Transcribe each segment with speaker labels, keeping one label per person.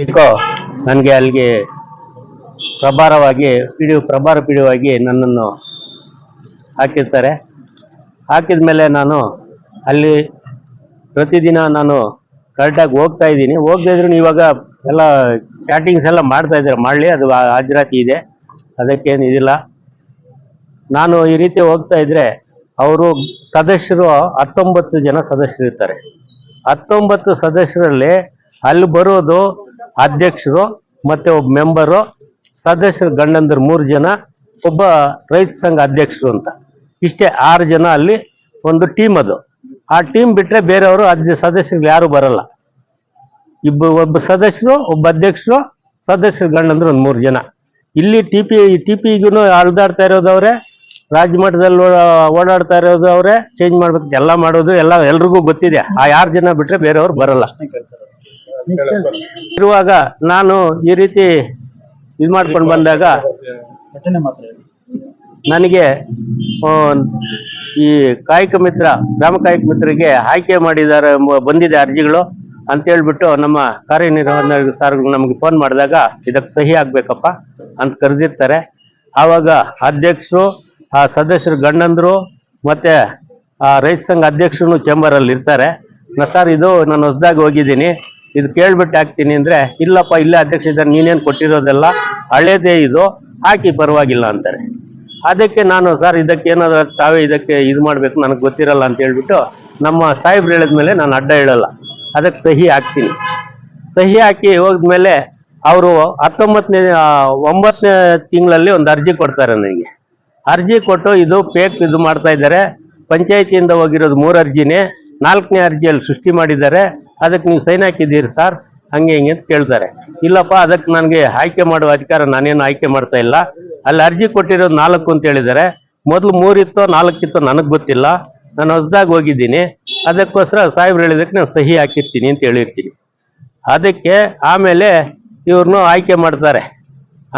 Speaker 1: ಇದಕ್ಕೋ ನನಗೆ ಅಲ್ಲಿಗೆ ಪ್ರಭಾರವಾಗಿ ಪಿ ಡಿ ಪ್ರಭಾರ ಪಿ ಡಿ ನನ್ನನ್ನು ಹಾಕಿರ್ತಾರೆ. ಹಾಕಿದ ಮೇಲೆ ನಾನು ಅಲ್ಲಿ ಪ್ರತಿದಿನ ನಾನು ಕರೆಕ್ಟಾಗಿ ಹೋಗ್ತಾ ಇದ್ದೀನಿ. ಹೋಗ್ತಾ ಇದ್ರು ಇವಾಗ ಎಲ್ಲ ಚಾಟಿಂಗ್ಸ್ ಎಲ್ಲ ಮಾಡ್ತಾ ಇದ್ದಾರೆ? ಮಾಡಲಿ, ಅದು ಹಾಜರಾತಿ ಇದೆ. ಅದಕ್ಕೇನು ಇದಿಲ್ಲ. ನಾನು ಈ ರೀತಿ ಹೋಗ್ತಾ ಇದ್ರೆ ಅವರು ಸದಸ್ಯರು ಹತ್ತೊಂಬತ್ತು ಜನ ಸದಸ್ಯರು ಇರ್ತಾರೆ ಹತ್ತೊಂಬತ್ತು ಸದಸ್ಯರಲ್ಲಿ ಅಲ್ಲಿ ಬರೋದು ಅಧ್ಯಕ್ಷರು ಮತ್ತೆ ಒಬ್ಬ ಮೆಂಬರು ಸದಸ್ಯರು ಗಂಡಂದ್ರು ಮೂರು ಜನ, ಒಬ್ಬ ರೈತ ಸಂಘ ಅಧ್ಯಕ್ಷರು ಅಂತ. ಇಷ್ಟೇ ಆರು ಜನ ಅಲ್ಲಿ ಒಂದು ಟೀಮ್ ಅದು. ಆ ಟೀಮ್ ಬಿಟ್ರೆ ಬೇರೆಯವರು ಅಧ್ಯ ಸದಸ್ಯರು ಯಾರು ಬರಲ್ಲ. ಇಬ್ಬ ಒಬ್ಬ ಸದಸ್ಯರು, ಒಬ್ಬ ಅಧ್ಯಕ್ಷರು, ಸದಸ್ಯರು ಗಂಡಂದ್ರು ಒಂದು ಮೂರು ಜನ. ಇಲ್ಲಿ ಟಿ ಪಿ ಟಿ ಪಿಗೂ ಅಳ್ದಾಡ್ತಾ ಇರೋದವ್ರೆ ರಾಜ್ಯ ಮಟ್ಟದಲ್ಲಿ ಓಡಾಡ್ತಾ ಇರೋದು ಅವರೇ ಚೇಂಜ್ ಮಾಡ್ಬೇಕು, ಎಲ್ಲ ಮಾಡೋದು ಎಲ್ಲ ಎಲ್ರಿಗೂ ಗೊತ್ತಿದೆ. ಆ ಯಾರು ಜನ ಬಿಟ್ರೆ ಬೇರೆಯವ್ರು ಬರಲ್ಲ. ಇರುವಾಗ ನಾನು ಈ ರೀತಿ ಇದು ಮಾಡ್ಕೊಂಡು ಬಂದಾಗ ನನಗೆ ಈ ಕಾಯಕ ಮಿತ್ರ ಗ್ರಾಮ ಕಾಯಕ ಮಿತ್ರರಿಗೆ ಆಯ್ಕೆ ಮಾಡಿದ್ದಾರೆ ಬಂದಿದೆ ಅರ್ಜಿಗಳು ಅಂತ ಹೇಳ್ಬಿಟ್ಟು ನಮ್ಮ ಕಾರ್ಯನಿರ್ವಹಣಾ ಸಾರ್ಗಳು ನಮಗೆ ಫೋನ್ ಮಾಡಿದಾಗ ಇದಕ್ಕೆ ಸಹಿ ಆಗ್ಬೇಕಪ್ಪ ಅಂತ ಕರೆದಿರ್ತಾರೆ. ಆವಾಗ ಅಧ್ಯಕ್ಷರು ಆ ಸದಸ್ಯರು ಗಂಡಂದರು ಮತ್ತೆ ಆ ರೈತ ಸಂಘ ಅಧ್ಯಕ್ಷರು ಚೇಂಬರಲ್ಲಿ ಇರ್ತಾರೆ. ನಾ ಸರ್ ಇದು ನಾನು ಹೊಸದಾಗಿ ಹೋಗಿದ್ದೀನಿ. ಇದು ಕೇಳ್ಬಿಟ್ಟು ಹಾಕ್ತೀನಿ ಅಂದ್ರೆ, ಇಲ್ಲಪ್ಪ, ಇಲ್ಲೇ ಅಧ್ಯಕ್ಷ ಇದ್ದಾರೆ, ನೀನೇನು ಕೊಟ್ಟಿರೋದೆಲ್ಲ ಹಳೇದೇ ಇದು, ಹಾಕಿ ಪರವಾಗಿಲ್ಲ ಅಂತಾರೆ. ಅದಕ್ಕೆ ನಾನು, ಸರ್, ಇದಕ್ಕೆ ಏನಾದ್ರು ತಾವೇ ಇದಕ್ಕೆ ಇದು ಮಾಡಬೇಕು, ನನಗೆ ಗೊತ್ತಿರಲ್ಲ ಅಂತ ಹೇಳ್ಬಿಟ್ಟು ನಮ್ಮ ಸಾಹೇಬ್ರು ಹೇಳಿದ್ಮೇಲೆ ನಾನು ಅಡ್ಡ ಹೇಳಲ್ಲ. ಅದಕ್ಕೆ ಸಹಿ ಹಾಕ್ತೀನಿ. ಸಹಿ ಹಾಕಿ ಹೋದ್ಮೇಲೆ ಅವರು ಹತ್ತೊಂಬತ್ತನೇ ಒಂಬತ್ತನೇ ತಿಂಗಳಲ್ಲಿ ಒಂದು ಅರ್ಜಿ ಕೊಡ್ತಾರೆ ನನಗೆ. ಅರ್ಜಿ ಕೊಟ್ಟು ಇದು ಪೇಕ್ ಇದು ಮಾಡ್ತಾ ಇದ್ದಾರೆ. ಪಂಚಾಯತಿಯಿಂದ ಹೋಗಿರೋದು ಮೂರು ಅರ್ಜಿನೇ, ನಾಲ್ಕನೇ ಅರ್ಜಿಯಲ್ಲಿ ಸೃಷ್ಟಿ ಮಾಡಿದ್ದಾರೆ. ಅದಕ್ಕೆ ನೀವು ಸೈನ್ ಹಾಕಿದ್ದೀರಿ ಸರ್, ಹಂಗೆ ಹಿಂಗೆ ಅಂತ ಕೇಳ್ತಾರೆ. ಇಲ್ಲಪ್ಪ, ಅದಕ್ಕೆ ನನಗೆ ಆಯ್ಕೆ ಮಾಡುವ ಅಧಿಕಾರ ನಾನೇನು ಆಯ್ಕೆ ಮಾಡ್ತಾ ಇಲ್ಲ. ಅಲ್ಲಿ ಅರ್ಜಿ ಕೊಟ್ಟಿರೋದು ನಾಲ್ಕು ಅಂತ ಹೇಳಿದ್ದಾರೆ. ಮೊದಲು ಮೂರಿತ್ತೋ ನಾಲ್ಕಿತ್ತೋ ನನಗೆ ಗೊತ್ತಿಲ್ಲ. ನಾನು ಹೊಸದಾಗಿ ಹೋಗಿದ್ದೀನಿ. ಅದಕ್ಕೋಸ್ಕರ ಸಾಹೇಬ್ರು ಹೇಳಿದಕ್ಕೆ ನಾನು ಸಹಿ ಹಾಕಿರ್ತೀನಿ ಅಂತ ಹೇಳಿರ್ತೀನಿ. ಅದಕ್ಕೆ ಆಮೇಲೆ ಇವ್ರನ್ನು ಆಯ್ಕೆ ಮಾಡ್ತಾರೆ.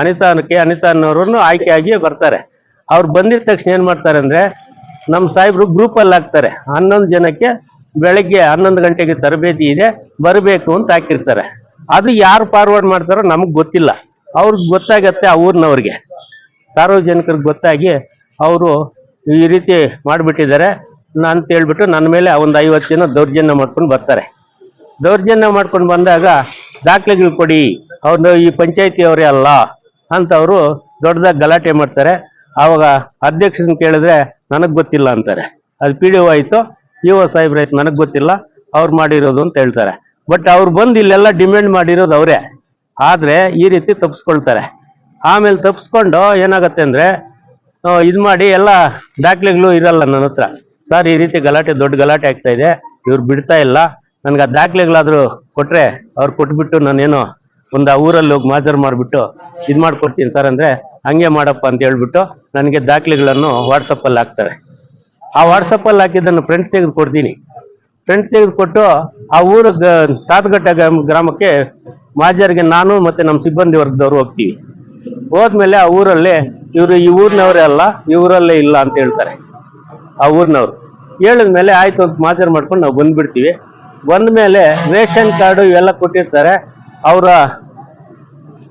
Speaker 1: ಅನಿತಾನಕ್ಕೆ ಅನಿತಾ ಅನ್ನೋರನ್ನು ಆಯ್ಕೆಯಾಗಿ ಬರ್ತಾರೆ. ಅವ್ರು ಬಂದಿದ ತಕ್ಷಣ ಏನು ಮಾಡ್ತಾರೆ ಅಂದರೆ, ನಮ್ಮ ಸಾಹೇಬ್ರು ಗ್ರೂಪಲ್ಲಿ ಹಾಕ್ತಾರೆ ಹನ್ನೊಂದು ಜನಕ್ಕೆ ಬೆಳಗ್ಗೆ ಹನ್ನೊಂದು ಗಂಟೆಗೆ ತರಬೇತಿ ಇದೆ, ಬರಬೇಕು ಅಂತ ಹಾಕಿರ್ತಾರೆ. ಅದು ಯಾರು ಫಾರ್ವರ್ಡ್ ಮಾಡ್ತಾರೋ ನಮಗೆ ಗೊತ್ತಿಲ್ಲ. ಅವ್ರಿಗೆ ಗೊತ್ತಾಗತ್ತೆ ಆ ಊರಿನವ್ರಿಗೆ. ಸಾರ್ವಜನಿಕರಿಗೆ ಗೊತ್ತಾಗಿ ಅವರು ಈ ರೀತಿ ಮಾಡಿಬಿಟ್ಟಿದ್ದಾರೆ. ಅಂತ ಹೇಳ್ಬಿಟ್ಟು ನನ್ನ ಮೇಲೆ ಒಂದು ಐವತ್ತು ಜನ ದೌರ್ಜನ್ಯ ಮಾಡ್ಕೊಂಡು ಬರ್ತಾರೆ. ದೌರ್ಜನ್ಯ ಮಾಡ್ಕೊಂಡು ಬಂದಾಗ ದಾಖಲೆಗಳು ಕೊಡಿ. ಅವ್ರನ್ನ ಈ ಪಂಚಾಯಿತಿಯವರೇ ಅಲ್ಲ ಅಂತ ಅವರು ದೊಡ್ಡದಾಗಿ ಗಲಾಟೆ ಮಾಡ್ತಾರೆ. ಆವಾಗ ಅಧ್ಯಕ್ಷನ ಕೇಳಿದ್ರೆ ನನಗೆ ಗೊತ್ತಿಲ್ಲ ಅಂತಾರೆ. ಅದು ಪಿ ಡಿ ಒ ಆಯಿತು ಇ ಒ ಸಾಹೇಬ್ರ, ಆಯ್ತು, ನನಗೆ ಗೊತ್ತಿಲ್ಲ. ಅವ್ರು ಮಾಡಿರೋದು ಅಂತ ಹೇಳ್ತಾರೆ. ಬಟ್ ಅವ್ರು ಬಂದು ಇಲ್ಲೆಲ್ಲ ಡಿಮ್ಯಾಂಡ್ ಮಾಡಿರೋದು ಅವರೇ. ಆದರೆ ಈ ರೀತಿ ತಪ್ಪಿಸ್ಕೊಳ್ತಾರೆ ಆಮೇಲೆ ತಪ್ಪಿಸ್ಕೊಂಡು ಏನಾಗುತ್ತೆ ಅಂದರೆ ಇದು ಮಾಡಿ ಎಲ್ಲ ದಾಖಲೆಗಳು ಇರಲ್ಲ ನನ್ನ ಹತ್ರ. ಸರ್, ಈ ರೀತಿ ಗಲಾಟೆ, ದೊಡ್ಡ ಗಲಾಟೆ ಆಗ್ತಾ ಇದೆ. ಇವ್ರು ಬಿಡ್ತಾ ಇಲ್ಲ. ನನಗೆ ಆ ದಾಖಲೆಗಳಾದರೂ ಕೊಟ್ಟರೆ ಅವ್ರು ಕೊಟ್ಬಿಟ್ಟು ನಾನೇನು ಒಂದು ಆ ಊರಲ್ಲಿ ಹೋಗಿ ಮಾಜರ್ ಮಾಡಿಬಿಟ್ಟು ಇದು ಮಾಡ್ಕೊಡ್ತೀನಿ ಸರ್ ಅಂದರೆ, ಹಂಗೆ ಮಾಡಪ್ಪ ಅಂತ ಹೇಳ್ಬಿಟ್ಟು ನನಗೆ ದಾಖಲೆಗಳನ್ನು ವಾಟ್ಸಪ್ಪಲ್ಲಿ ಹಾಕ್ತಾರೆ. ಆ ವಾಟ್ಸಪ್ಪಲ್ಲಿ ಹಾಕಿದ್ದನ್ನು ಪ್ರಿಂಟ್ ತೆಗೆದು ಕೊಡ್ತೀನಿ ಪ್ರಿಂಟ್ ತೆಗೆದುಕೊಟ್ಟು ಆ ಊರ ಗ್ರಾಮ- ಗ್ರಾಮಕ್ಕೆ ಮಾಜರಿಗೆ ನಾನು ಮತ್ತು ನಮ್ಮ ಸಿಬ್ಬಂದಿ ವರ್ಗದವರು ಹೋಗ್ತೀವಿ. ಹೋದ್ಮೇಲೆ ಆ ಊರಲ್ಲಿ ಇವರು ಈ ಊರಿನವರೇ ಅಲ್ಲ ಇವರಲ್ಲೇ ಇಲ್ಲ ಅಂತ ಹೇಳ್ತಾರೆ. ಆ ಊರಿನವ್ರು. ಹೇಳಿದ್ಮೇಲೆ ಆಯ್ತು ಅಂತ ಮಾಜರ್ ಮಾಡ್ಕೊಂಡು ನಾವು ಬಂದ್ಬಿಡ್ತೀವಿ. ಬಂದ್ಮೇಲೆ ರೇಷನ್ ಕಾರ್ಡು ಇವೆಲ್ಲ ಕೊಟ್ಟಿರ್ತಾರೆ. ಅವರ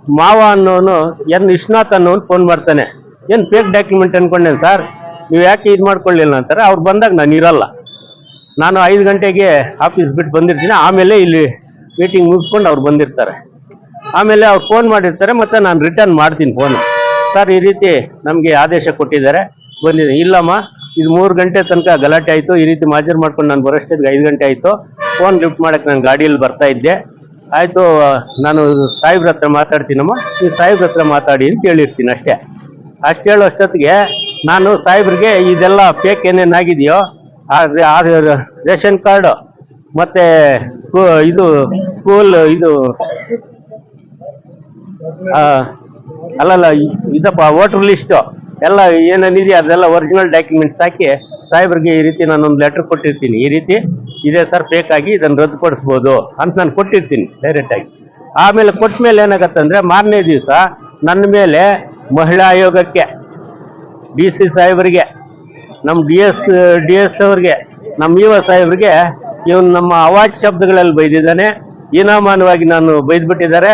Speaker 1: ಮಾವ ಅನ್ನೋನು ಎನ್ ವಿಶ್ವನಾಥ್ ಅನ್ನೋನು ಫೋನ್ ಮಾಡ್ತಾನೆ. ಏನು ಫೇಕ್ ಡಾಕ್ಯುಮೆಂಟ್ ಅನ್ಕೊಂಡೇನು ಸರ್? ನೀವು ಯಾಕೆ ಇದು ಮಾಡ್ಕೊಳ್ಳಿಲ್ಲ ಅಂತಾರೆ? ಅವ್ರು ಬಂದಾಗ ನಾನು ಇರಲ್ಲ. ನಾನು ಐದು ಗಂಟೆಗೆ ಆಫೀಸ್ ಬಿಟ್ಟು ಬಂದಿರ್ತೀನಿ. ಆಮೇಲೆ ಇಲ್ಲಿ ಮೀಟಿಂಗ್ ಮುಗಿಸ್ಕೊಂಡು ಅವ್ರು ಬಂದಿರ್ತಾರೆ. ಆಮೇಲೆ ಅವ್ರು ಫೋನ್ ಮಾಡಿರ್ತಾರೆ, ಮತ್ತು ನಾನು ರಿಟರ್ನ್ ಮಾಡ್ತೀನಿ ಫೋನು ಸರ್, ಈ ರೀತಿ ನಮಗೆ ಆದೇಶ ಕೊಟ್ಟಿದ್ದಾರೆ. ಬಂದಿದ್ದೀನಿ. ಇಲ್ಲಮ್ಮ, ಇದು ಮೂರು ಗಂಟೆ ತನಕ ಗಲಾಟೆ ಆಯಿತು. ಈ ರೀತಿ ಮಾಜರ್ ಮಾಡ್ಕೊಂಡು ನಾನು ಬರೋಷ್ಟೊತ್ತಿಗೆ ಐದು ಗಂಟೆ ಆಯಿತು. ಫೋನ್ ಲಿಫ್ಟ್ ಮಾಡೋಕ್ಕೆ ನಾನು ಗಾಡಿಯಲ್ಲಿ ಬರ್ತಾ ಇದ್ದೆ. ಆಯಿತು, ನಾನು ಸಾಹೇಬ್ರ ಹತ್ರ ಮಾತಾಡ್ತೀನಮ್ಮ. ನೀವು ಸಾಹೇಬ್ರ ಹತ್ರ ಮಾತಾಡಿ ಅಂತ ಹೇಳಿರ್ತೀನಿ ಅಷ್ಟೇ. ಅಷ್ಟು ಹೇಳೋ ಅಷ್ಟೊತ್ತಿಗೆ ನಾನು ಸಾಹೇಬ್ರಿಗೆ ಇದೆಲ್ಲ ಫೇಕ್ ಏನೇನು ಆಗಿದೆಯೋ ಆ ರೇಷನ್ ಕಾರ್ಡು ಮತ್ತೆ ಸ್ಕೂ, ಇದು ಸ್ಕೂಲ್ ಇದು ಅಲ್ಲಲ್ಲ, ಇದಪ್ಪ ವೋಟರ್ ಲಿಸ್ಟು ಎಲ್ಲ ಏನೇನಿದೆಯೋ ಅದೆಲ್ಲ ಒರಿಜಿನಲ್ ಡಾಕ್ಯುಮೆಂಟ್ಸ್ ಹಾಕಿ ಸಾಹೇಬ್ರಿಗೆ ಈ ರೀತಿ ನಾನೊಂದು ಲೆಟ್ರ್ ಕೊಟ್ಟಿರ್ತೀನಿ. ಈ ರೀತಿ ಇದೆ ಸರ್ ಫೇಕ್ ಆಗಿ ಇದನ್ನು ರದ್ದುಪಡಿಸ್ಬೋದು ಅಂತ ನಾನು ಕೊಟ್ಟಿರ್ತೀನಿ ಡೈರೆಕ್ಟಾಗಿ ಆಮೇಲೆ ಕೊಟ್ಟ ಮೇಲೆ ಏನಾಗತ್ತೆ ಅಂದರೆ ಮಾರನೇ ದಿವಸ ನನ್ನ ಮೇಲೆ ಮಹಿಳಾ ಆಯೋಗಕ್ಕೆ ಡಿ ಸಿ ಸಾಹೇಬರಿಗೆ ನಮ್ಮ ಡಿ ಎಸ್ ಡಿ ಎಸ್ ಅವ್ರಿಗೆ ನಮ್ಮ ಇ ಒ ಸಾಹೇಬ್ರಿಗೆ ಇವನು ನಮ್ಮ ಅವಾಜ್ ಶಬ್ದಗಳಲ್ಲಿ ಬೈದಿದ್ದಾನೆ. ಹೀನಾಮಾನವಾಗಿ ನಾನು ಬೈದ್ಬಿಟ್ಟಿದ್ದಾರೆ.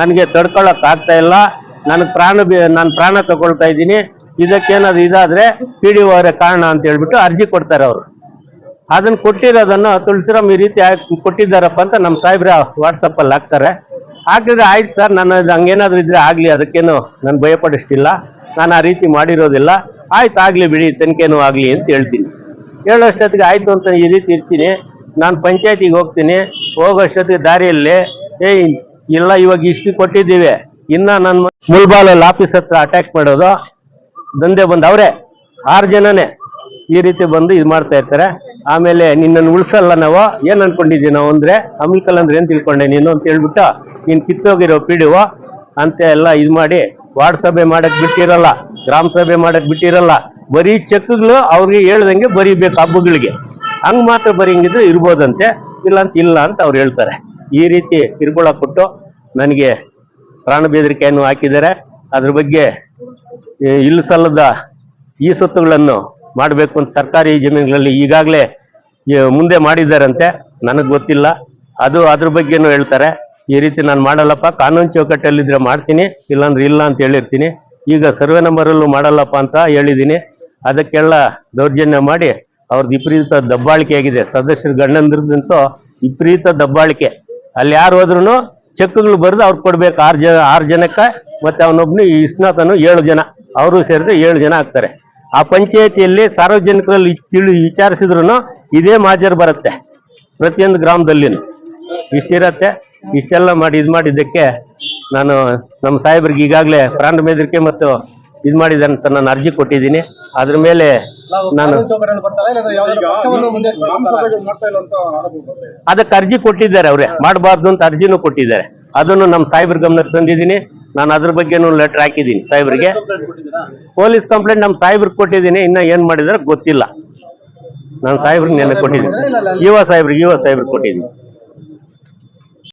Speaker 1: ನನಗೆ ತಡ್ಕೊಳ್ಳೋಕ್ಕಾಗ್ತಾ ಇಲ್ಲ. ನನಗೆ ಪ್ರಾಣ ನಾನು ಪ್ರಾಣ ತಗೊಳ್ತಾ ಇದ್ದೀನಿ. ಇದಕ್ಕೇನಾದ್ರು ಇದಾದರೆ ಪಿ ಡಿ ಅವರೇ ಕಾರಣ ಅಂತ ಹೇಳ್ಬಿಟ್ಟು ಅರ್ಜಿ ಕೊಡ್ತಾರೆ ಅವರು. ಅದನ್ನು ಕೊಟ್ಟಿರೋದನ್ನು ತುಳಸಿರಾಮ್ ಈ ರೀತಿ ಕೊಟ್ಟಿದ್ದಾರಪ್ಪ ಅಂತ ನಮ್ಮ ಸಾಹೇಬ್ರ ವಾಟ್ಸಪ್ಪಲ್ಲಿ ಹಾಕ್ತಾರೆ. ಹಾಕಿದ್ರೆ ಆಯ್ತು ಸರ್, ನಾನು ಹಂಗೇನಾದ್ರೂ ಇದ್ರೆ ಆಗಲಿ, ಅದಕ್ಕೇನು ನಾನು ಭಯಪಡಿಸ್ತಿಲ್ಲ. ನಾನು ಆ ರೀತಿ ಮಾಡಿರೋದಿಲ್ಲ. ಆಯ್ತು, ಆಗಲಿ ಬಿಡಿ, ತನಿಖೆನೂ ಆಗಲಿ ಅಂತ ಹೇಳ್ತೀನಿ. ಹೇಳೋಷ್ಟೊತ್ತಿಗೆ ಆಯ್ತು ಅಂತ ಈ ರೀತಿ ಇರ್ತೀನಿ. ನಾನು ಪಂಚಾಯತಿಗೆ ಹೋಗ್ತೀನಿ. ಹೋಗೋಷ್ಟೊತ್ತಿಗೆ ದಾರಿಯಲ್ಲಿ, ಏಯ್, ಇಲ್ಲ, ಇವಾಗ ಇಷ್ಟು ಕೊಟ್ಟಿದ್ದೀವಿ. ಇನ್ನ ನನ್ನ ಮುಲ್ಬಾಲಲ್ಲಿ ಆಫೀಸ್ ಹತ್ರ ಅಟ್ಯಾಕ್ ಮಾಡೋದು. ದಂಧೆ ಬಂದು ಅವರೇ, ಆರು ಜನನೇ ಈ ರೀತಿ ಬಂದು ಇದು ಮಾಡ್ತಾ ಇರ್ತಾರೆ. ಆಮೇಲೆ ನಿನ್ನನ್ನು ಉಳಿಸಲ್ಲ ನಾವು. ಏನು ಅನ್ಕೊಂಡಿದ್ದೀವಿ ನಾವು ಅಂದರೆ ಅಮಿಲ್ಕಲ್ ಅಂದ್ರೆ ಏನು ತಿಳ್ಕೊಂಡೆ ನೀನು ಅಂತ ಹೇಳ್ಬಿಟ್ಟು, ನೀನು ಕಿತ್ತೋಗಿರೋ ಪಿಡಿವೋ ಅಂತ ಎಲ್ಲ ಇದು ಮಾಡಿ ವಾರ್ಡ್ ಸಭೆ ಮಾಡಕ್ ಬಿಟ್ಟಿರಲ್ಲ, ಗ್ರಾಮ ಸಭೆ ಮಾಡಕ್ ಬಿಟ್ಟಿರಲ್ಲ, ಬರೀ ಚೆಕ್ಗಳು ಅವ್ರಿಗೆ ಹೇಳ್ದಂಗೆ ಬರೀಬೇಕು ಹಬ್ಬಗಳಿಗೆ ಹಂಗ್ ಮಾತ್ರ ಬರೀಂಗಿದ್ರೆ ಇರ್ಬೋದಂತೆ ಇಲ್ಲ ಅಂತ ಇಲ್ಲ ಅಂತ ಅವ್ರು ಹೇಳ್ತಾರೆ. ಈ ರೀತಿ ಕಿರುಕುಳ ಕೊಟ್ಟು ನನಗೆ ಪ್ರಾಣ ಬೆದರಿಕೆಯನ್ನು ಹಾಕಿದ್ದಾರೆ. ಅದ್ರ ಬಗ್ಗೆ ಇಲ್ಲ ಸಲ್ಲದ ಈ ಸೊತ್ತುಗಳನ್ನು ಮಾಡಬೇಕು ಅಂತ ಸರ್ಕಾರಿ ಜಮೀನುಗಳಲ್ಲಿ ಈಗಾಗಲೇ ಮುಂದೆ ಮಾಡಿದ್ದಾರಂತೆ. ನನಗೆ ಗೊತ್ತಿಲ್ಲ. ಅದು ಅದ್ರ ಬಗ್ಗೆನೂ ಹೇಳ್ತಾರೆ. ಈ ರೀತಿ ನಾನು ಮಾಡಲ್ಲಪ್ಪ, ಕಾನೂನು ಚೌಕಟ್ಟಲ್ಲಿದ್ರೆ ಮಾಡ್ತೀನಿ, ಇಲ್ಲಾಂದ್ರೆ ಇಲ್ಲ ಅಂತ ಹೇಳಿರ್ತೀನಿ. ಈಗ ಸರ್ವೆ ನಂಬರಲ್ಲೂ ಮಾಡಲ್ಲಪ್ಪ ಅಂತ ಹೇಳಿದ್ದೀನಿ. ಅದಕ್ಕೆಲ್ಲ ದೌರ್ಜನ್ಯ ಮಾಡಿ ಅವ್ರದ್ದು ವಿಪರೀತ ದಬ್ಬಾಳಿಕೆ ಆಗಿದೆ. ಸದಸ್ಯರ ಗಂಡಂದ್ರದಂತೂ ವಿಪರೀತ ದಬ್ಬಾಳಿಕೆ. ಅಲ್ಲಿ ಯಾರು ಹೋದ್ರೂ ಚೆಕ್ಗಳು ಬರೆದು ಅವ್ರು ಕೊಡ್ಬೇಕು. ಆರು ಜನ ಆರು ಜನಕ್ಕೆ ಮತ್ತೆ ಅವನೊಬ್ನು ಈ ಇಸ್ನಾತನು ಏಳು ಜನ. ಅವರು ಸೇರಿದ್ರೆ ಏಳು ಜನ ಆಗ್ತಾರೆ. ಆ ಪಂಚಾಯತಿಯಲ್ಲಿ ಸಾರ್ವಜನಿಕರಲ್ಲಿ ತಿಳಿ ವಿಚಾರಿಸಿದ್ರು ಇದೇ ಮಾಜರ್ ಬರುತ್ತೆ. ಪ್ರತಿಯೊಂದು ಗ್ರಾಮದಲ್ಲಿನೂ. ಇಷ್ಟಿರತ್ತೆ. ಇಷ್ಟೆಲ್ಲ ಮಾಡಿ ಇದು ಮಾಡಿದ್ದಕ್ಕೆ ನಾನು ನಮ್ಮ ಸಾಹೇಬ್ರಿಗೆ ಈಗಾಗಲೇ ಪ್ರಾಣ ಬೆದರಿಕೆ ಮತ್ತು ಇದು ಮಾಡಿದೆ ಅಂತ ನಾನು ಅರ್ಜಿ ಕೊಟ್ಟಿದ್ದೀನಿ. ಅದ್ರ ಮೇಲೆ ನಾನು? ಅದಕ್ಕೆ ಅರ್ಜಿ ಕೊಟ್ಟಿದ್ದಾರೆ ಅವರೇ. ಮಾಡಬಾರ್ದು ಅಂತ ಅರ್ಜಿನೂ ಕೊಟ್ಟಿದ್ದಾರೆ. ಅದನ್ನು ನಮ್ಮ ಸಾಹೇಬ್ರ ಗಮನಕ್ಕೆ ತಂದಿದ್ದೀನಿ. ನಾನು ಅದ್ರ ಬಗ್ಗೆನೂ ಲೆಟರ್ ಹಾಕಿದ್ದೀನಿ ಸಾಹೇಬ್ರಿಗೆ. ಪೊಲೀಸ್ ಕಂಪ್ಲೇಂಟ್ ನಮ್ಮ ಸಾಹೇಬ್ರಿಗೆ ಕೊಟ್ಟಿದ್ದೀನಿ. ಇನ್ನ ಏನ್ ಮಾಡಿದಾರೆ ಗೊತ್ತಿಲ್ಲ. ನಾನು ಸಾಹೇಬ್ರಿಗೆ ನೆನಪು ಕೊಟ್ಟಿದ್ದೀನಿ. ಯುವ ಸಾಹೇಬ್ರಿಗೆ ಯುವ ಸಾಹೇಬ್ರಿಗೆ ಕೊಟ್ಟಿದ್ದೀನಿ.